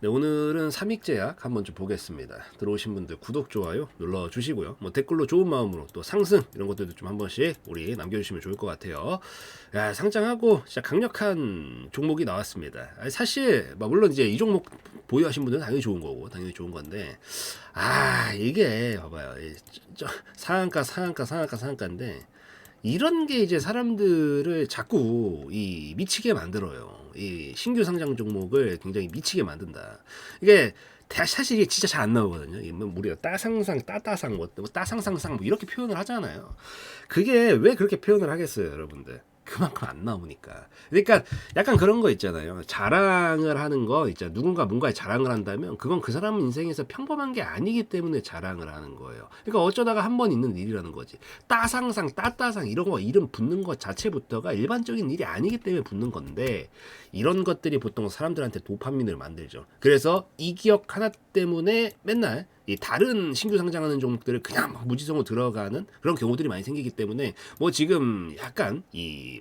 네, 오늘은 삼익제약 한번 좀 보겠습니다. 들어오신 분들 구독, 좋아요 눌러 주시고요. 뭐 댓글로 좋은 마음으로 또 상승 이런 것들도 좀 한 번씩 우리 남겨주시면 좋을 것 같아요. 야, 상장하고 진짜 강력한 종목이 나왔습니다. 아니, 사실 뭐 물론 이제 이 종목 보유하신 분들은 당연히 좋은 거고 당연히 좋은 건데 아 이게 봐봐요. 이 저- 저 상한가 상한가 상한가 상한가인데 이런 게 이제 사람들을 자꾸 이 미치게 만들어요. 이 신규 상장 종목을 굉장히 미치게 만든다. 이게 다- 사실 이게 진짜 잘 안 나오거든요. 이뭐 우리가 따상상, 따따상, 뭐, 뭐 따상상상 뭐 이렇게 표현을 하잖아요. 그게 왜 그렇게 표현을 하겠어요, 여러분들? 그만큼 안 나오니까. 그러니까 약간 그런 거 있잖아요. 자랑을 하는 거 있잖아요. 누군가 뭔가에 자랑을 한다면 그건 그 사람 인생에서 평범한 게 아니기 때문에 자랑을 하는 거예요. 그러니까 어쩌다가 한 번 있는 일이라는 거지. 따상상, 따따상 이런 거 이름 붙는 것 자체부터가 일반적인 일이 아니기 때문에 붙는 건데 이런 것들이 보통 사람들한테 도파민을 만들죠. 그래서 이 기억 하나 때문에 맨날 이 다른 신규 상장하는 종목들을 그냥 막 무지성으로 들어가는 그런 경우들이 많이 생기기 때문에 뭐 지금 약간 이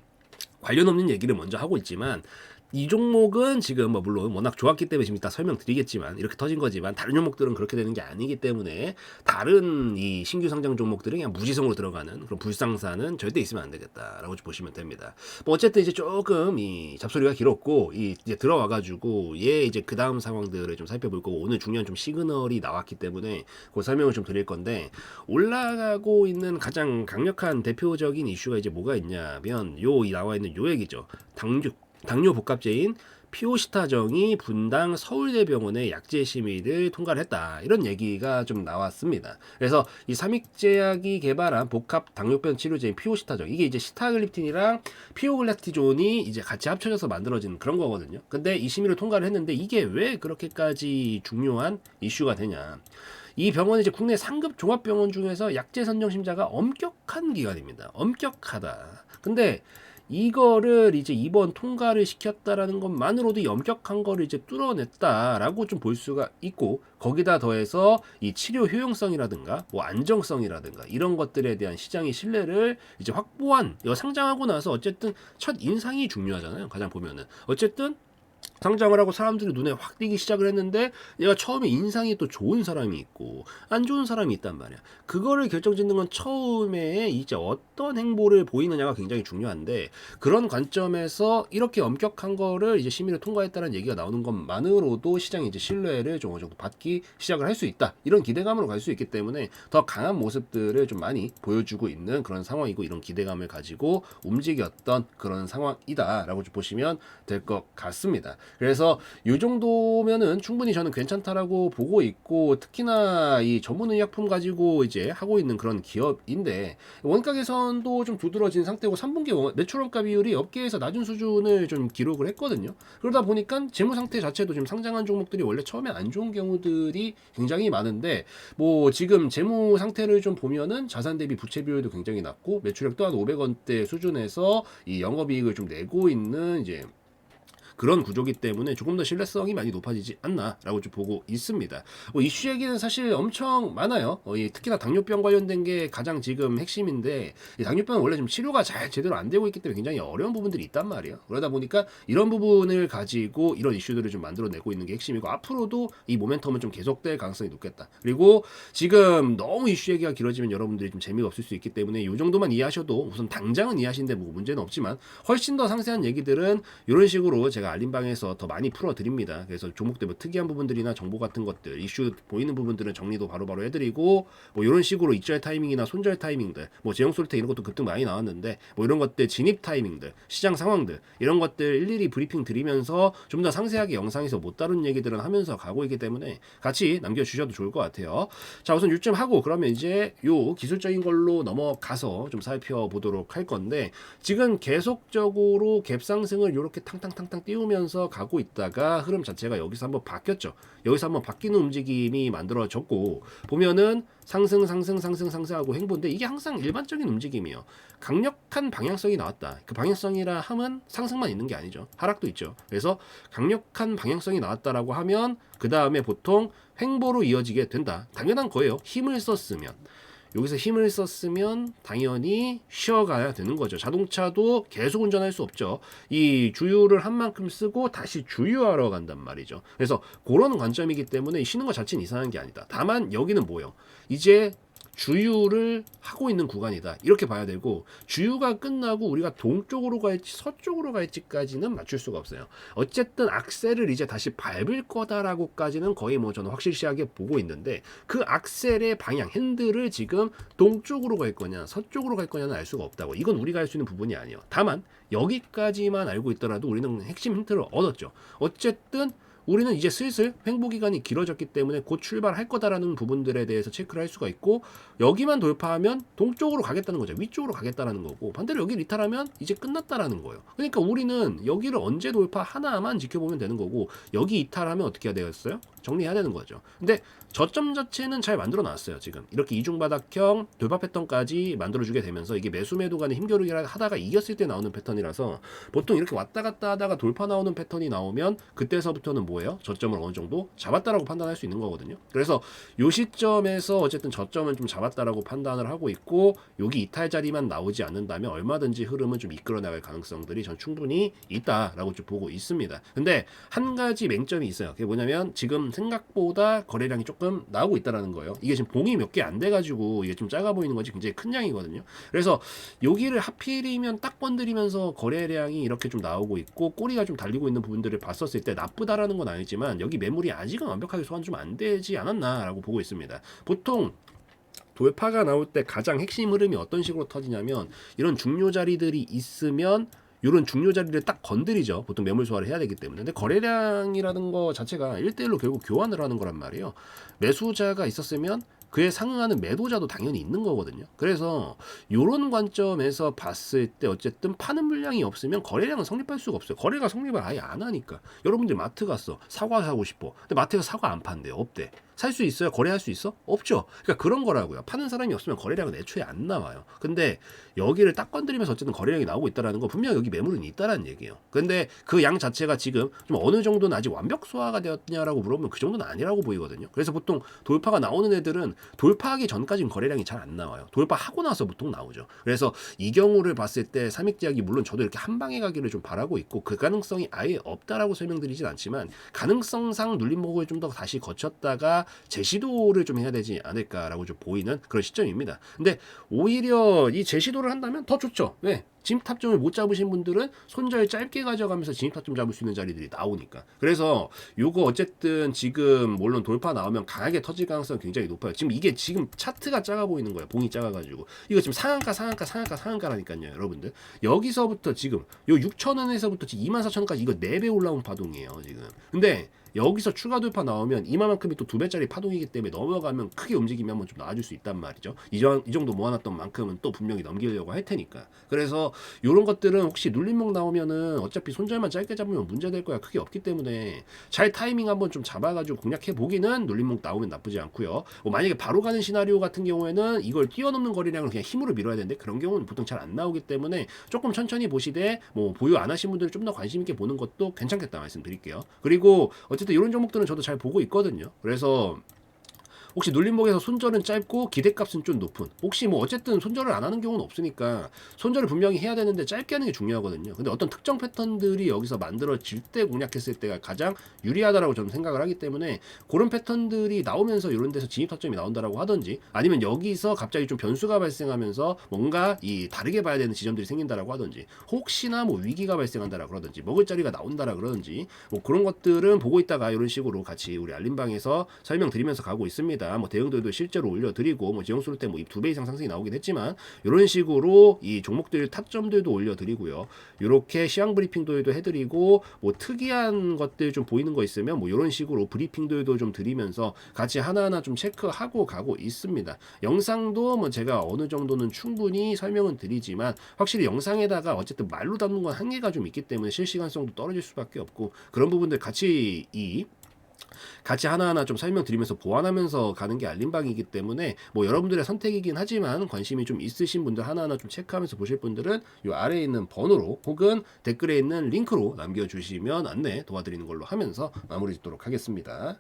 관련 없는 얘기를 먼저 하고 있지만 이 종목은 지금 뭐 물론 워낙 좋았기 때문에 지금 이따 설명드리겠지만 이렇게 터진 거지만 다른 종목들은 그렇게 되는 게 아니기 때문에 다른 이 신규 상장 종목들은 그냥 무지성으로 들어가는 그런 불상사는 절대 있으면 안 되겠다라고 좀 보시면 됩니다. 뭐 어쨌든 이제 조금 이 잡소리가 길었고 이 이제 들어와 가지고 얘 이제 그 다음 상황들을 좀 살펴볼 거고 오늘 중요한 좀 시그널이 나왔기 때문에 그 설명을 좀 드릴 건데 올라가고 있는 가장 강력한 대표적인 이슈가 이제 뭐가 있냐면 요이 나와 있는 요 얘기죠. 당뇨 당뇨 복합제인 피오시타정이 분당 서울대병원의 약제 심의를 통과를 했다. 이런 얘기가 좀 나왔습니다. 그래서 이 삼익제약이 개발한 복합 당뇨병 치료제인 피오시타정 이게 이제 시타글립틴이랑 피오글라티존이 이제 같이 합쳐져서 만들어진 그런 거거든요. 근데 이 심의를 통과를 했는데 이게 왜 그렇게까지 중요한 이슈가 되냐? 이 병원이 이제 국내 상급 종합병원 중에서 약제 선정 심사가 엄격한 기관입니다. 엄격하다. 근데 이거를 이제 이번 통과를 시켰다라는 것만으로도 이 엄격한 거를 이제 뚫어냈다라고 좀 볼 수가 있고 거기다 더해서 이 치료 효용성이라든가 뭐 안정성이라든가 이런 것들에 대한 시장의 신뢰를 이제 확보한 이거 상장하고 나서 어쨌든 첫 인상이 중요하잖아요. 가장 보면은 어쨌든 상장을 하고 사람들이 눈에 확 띄기 시작을 했는데 얘가 처음에 인상이 또 좋은 사람이 있고 안 좋은 사람이 있단 말이야. 그거를 결정짓는 건 처음에 이제 어떤 행보를 보이느냐가 굉장히 중요한데 그런 관점에서 이렇게 엄격한 거를 이제 심의를 통과했다는 얘기가 나오는 것만으로도 시장이 이제 신뢰를 좀 어느 정도 받기 시작을 할 수 있다. 이런 기대감으로 갈 수 있기 때문에 더 강한 모습들을 좀 많이 보여주고 있는 그런 상황이고 이런 기대감을 가지고 움직였던 그런 상황이다라고 좀 보시면 될 것 같습니다. 그래서 이 정도면은 충분히 저는 괜찮다라고 보고 있고 특히나 이 전문 의약품 가지고 이제 하고 있는 그런 기업인데 원가 개선도 좀 두드러진 상태고 3분기 원- 매출 원가 비율이 업계에서 낮은 수준을 좀 기록을 했거든요. 그러다 보니까 재무 상태 자체도 지금 상장한 종목들이 원래 처음에 안 좋은 경우들이 굉장히 많은데 뭐 지금 재무 상태를 좀 보면은 자산 대비 부채 비율도 굉장히 낮고 매출액 또한 500원대 수준에서 이 영업이익을 좀 내고 있는 이제 그런 구조기 때문에 조금 더 신뢰성이 많이 높아지지 않나라고 좀 보고 있습니다. 뭐 이슈 얘기는 사실 엄청 많아요. 어, 이 특히나 당뇨병 관련된 게 가장 지금 핵심인데 이 당뇨병은 원래 좀 치료가 잘 제대로 안 되고 있기 때문에 굉장히 어려운 부분들이 있단 말이에요. 그러다 보니까 이런 부분을 가지고 이런 이슈들을 좀 만들어내고 있는 게 핵심이고 앞으로도 이 모멘텀은 좀 계속될 가능성이 높겠다. 그리고 지금 너무 이슈 얘기가 길어지면 여러분들이 좀 재미가 없을 수 있기 때문에 이 정도만 이해하셔도 우선 당장은 이해하시는데 뭐 문제는 없지만 훨씬 더 상세한 얘기들은 이런 식으로 제가 알림방에서 더 많이 풀어드립니다. 그래서 종목들 뭐 특이한 부분들이나 정보 같은 것들 이슈 보이는 부분들은 정리도 바로바로 해드리고 뭐 이런 식으로 입절 타이밍이나 손절 타이밍들 뭐 제형 솔트 이런 것도 급등 많이 나왔는데 뭐 이런 것들 진입 타이밍들 시장 상황들 이런 것들 일일이 브리핑 드리면서 좀 더 상세하게 영상에서 못 다룬 얘기들은 하면서 가고 있기 때문에 같이 남겨주셔도 좋을 것 같아요. 자 우선 요점 하고 그러면 이제 요 기술적인 걸로 넘어가서 좀 살펴보도록 할 건데 지금 계속적으로 갭 상승을 이렇게 탕탕탕탕 띄우면서 가고 있다가 흐름 자체가 여기서 한번 바뀌었죠. 여기서 한번 바뀌는 움직임이 만들어졌고 보면은 상승 상승 상승 상승하고 행보인데 이게 항상 일반적인 움직임이에요. 강력한 방향성이 나왔다. 그 방향성이라 함은 상승만 있는 게 아니죠. 하락도 있죠. 그래서 강력한 방향성이 나왔다라고 하면 그 다음에 보통 횡보로 이어지게 된다. 당연한 거예요. 힘을 썼으면. 여기서 힘을 썼으면 당연히 쉬어가야 되는 거죠. 자동차도 계속 운전할 수 없죠. 이 주유를 한 만큼 쓰고 다시 주유하러 간단 말이죠. 그래서 그런 관점이기 때문에 쉬는 것 자체는 이상한 게 아니다. 다만 여기는 뭐예요? 이제 주유를 하고 있는 구간이다. 이렇게 봐야 되고 주유가 끝나고 우리가 동쪽으로 갈지 서쪽으로 갈지까지는 맞출 수가 없어요. 어쨌든 악셀을 이제 다시 밟을 거다라고까지는 거의 뭐 저는 확실시하게 보고 있는데 그 악셀의 방향 핸들을 지금 동쪽으로 갈 거냐 서쪽으로 갈 거냐는 알 수가 없다고. 이건 우리가 할 수 있는 부분이 아니에요. 다만 여기까지만 알고 있더라도 우리는 핵심 힌트를 얻었죠. 어쨌든 우리는 이제 슬슬 횡보 기간이 길어졌기 때문에 곧 출발할 거다라는 부분들에 대해서 체크를 할 수가 있고 여기만 돌파하면 동쪽으로 가겠다는 거죠. 위쪽으로 가겠다라는 거고 반대로 여기 리탈하면 이제 끝났다라는 거예요. 그러니까 우리는 여기를 언제 돌파 하나만 지켜보면 되는 거고 여기 이탈하면 어떻게 해야 되겠어요? 정리해야 되는 거죠. 근데 저점 자체는 잘 만들어 놨어요. 지금 이렇게 이중바닥형 돌파 패턴까지 만들어주게 되면서 이게 매수 매도 간의 힘겨루기 하다가 이겼을 때 나오는 패턴이라서 보통 이렇게 왔다 갔다 하다가 돌파 나오는 패턴이 나오면 그때서부터는 뭐예요? 저점을 어느 정도 잡았다라고 판단할 수 있는 거거든요. 그래서 요 시점에서 어쨌든 저점은 좀 잡았다라고 판단을 하고 있고 여기 이탈 자리만 나오지 않는다면 얼마든지 흐름은 좀 이끌어 나갈 가능성들이 전 충분히 있다라고 좀 보고 있습니다. 근데 한 가지 맹점이 있어요. 그게 뭐냐면 지금 생각보다 거래량이 조금 나오고 있다라는 거예요. 이게 지금 봉이 몇 개 안 돼가지고 이게 좀 작아 보이는 거지 굉장히 큰 양이거든요. 그래서 여기를 하필이면 딱 건드리면서 거래량이 이렇게 좀 나오고 있고 꼬리가 좀 달리고 있는 부분들을 봤었을 때 나쁘다라는 건 아니지만 여기 매물이 아직은 완벽하게 소환 좀 안 되지 않았나라고 보고 있습니다. 보통 돌파가 나올 때 가장 핵심 흐름이 어떤 식으로 터지냐면 이런 중요 자리들이 있으면 이런 중요 자리를 딱 건드리죠. 보통 매물 소화를 해야 되기 때문에. 근데 거래량이라는 거 자체가 1대1로 결국 교환을 하는 거란 말이에요. 매수자가 있었으면 그에 상응하는 매도자도 당연히 있는 거거든요. 그래서 이런 관점에서 봤을 때 어쨌든 파는 물량이 없으면 거래량은 성립할 수가 없어요. 거래가 성립을 아예 안 하니까. 여러분들 마트 갔어. 사과 사고 싶어. 근데 마트에서 사과 안 판대. 없대. 살 수 있어요? 거래할 수 있어? 없죠. 그러니까 그런 거라고요. 파는 사람이 없으면 거래량은 애초에 안 나와요. 근데 여기를 딱 건드리면서 어쨌든 거래량이 나오고 있다라는 거 분명 여기 매물은 있다라는 얘기예요. 근데 그 양 자체가 지금 좀 어느 정도는 아직 완벽 소화가 되었냐라고 물어보면 그 정도는 아니라고 보이거든요. 그래서 보통 돌파가 나오는 애들은 돌파하기 전까지는 거래량이 잘 안 나와요. 돌파하고 나서 보통 나오죠. 그래서 이 경우를 봤을 때 삼익제약이 물론 저도 이렇게 한 방에 가기를 좀 바라고 있고 그 가능성이 아예 없다라고 설명드리진 않지만 가능성상 눌림목을 좀 더 다시 거쳤다가 재시도를 좀 해야 되지 않을까라고 좀 보이는 그런 시점입니다. 근데 오히려 이 재시도를 한다면 더 좋죠. 왜? 진입 탑점을 못 잡으신 분들은 손절 짧게 가져가면서 진입 탑점 잡을 수 있는 자리들이 나오니까. 그래서 요거 어쨌든 지금 물론 돌파 나오면 강하게 터질 가능성이 굉장히 높아요. 지금 이게 지금 차트가 작아 보이는 거예요. 봉이 작아가지고. 이거 지금 상한가, 상한가, 상한가, 상한가라니까요, 여러분들. 여기서부터 지금 요 6천 원에서부터 지금 2만 4천 원까지 이거 4배 올라온 파동이에요, 지금. 근데 여기서 추가 돌파 나오면 이만큼이 또 두 배짜리 파동이기 때문에 넘어가면 크게 움직임이 한번 좀 나아질 수 있단 말이죠. 이, 정, 이 정도 모아놨던 만큼은 또 분명히 넘기려고 할 테니까. 그래서 이런 것들은 혹시 눌림목 나오면은 어차피 손절만 짧게 잡으면 문제될 거야 크게 없기 때문에 잘 타이밍 한번 좀 잡아가지고 공략해 보기는 눌림목 나오면 나쁘지 않고요. 뭐 만약에 바로 가는 시나리오 같은 경우에는 이걸 뛰어넘는 거리량을 그냥 힘으로 밀어야 되는데 그런 경우는 보통 잘 안 나오기 때문에 조금 천천히 보시되 뭐 보유 안 하신 분들 좀더 관심 있게 보는 것도 괜찮겠다 말씀드릴게요. 그리고 어쨌든 이런 종목들은 저도 잘 보고 있거든요. 그래서 혹시 눌림목에서 손절은 짧고 기대값은 좀 높은 혹시 뭐 어쨌든 손절을 안 하는 경우는 없으니까 손절을 분명히 해야 되는데 짧게 하는 게 중요하거든요 근데 어떤 특정 패턴들이 여기서 만들어질 때 공략했을 때가 가장 유리하다라고 저는 생각을 하기 때문에 그런 패턴들이 나오면서 이런 데서 진입 타점이 나온다라고 하든지 아니면 여기서 갑자기 좀 변수가 발생하면서 뭔가 이 다르게 봐야 되는 지점들이 생긴다라고 하든지 혹시나 뭐 위기가 발생한다라 그러든지 먹을 자리가 나온다라 그러든지 뭐 그런 것들은 보고 있다가 이런 식으로 같이 우리 알림방에서 설명드리면서 가고 있습니다. 뭐 대응들도 실제로 올려드리고 뭐 지형수로 때뭐 두 배 이상 상승이 나오긴 했지만 이런 식으로 이 종목들 타점들도 올려드리고요. 이렇게 시황 브리핑들도 해드리고 뭐 특이한 것들 좀 보이는 거 있으면 뭐 이런 식으로 브리핑들도 좀 드리면서 같이 하나하나 좀 체크하고 가고 있습니다. 영상도 뭐 제가 어느 정도는 충분히 설명은 드리지만 확실히 영상에다가 어쨌든 말로 담는 건 한계가 좀 있기 때문에 실시간성도 떨어질 수밖에 없고 그런 부분들 같이 이 같이 하나하나 좀 설명드리면서 보완하면서 가는 게 알림방이기 때문에 뭐 여러분들의 선택이긴 하지만 관심이 좀 있으신 분들 하나하나 좀 체크하면서 보실 분들은 이 아래에 있는 번호로 혹은 댓글에 있는 링크로 남겨주시면 안내 도와드리는 걸로 하면서 마무리 짓도록 하겠습니다.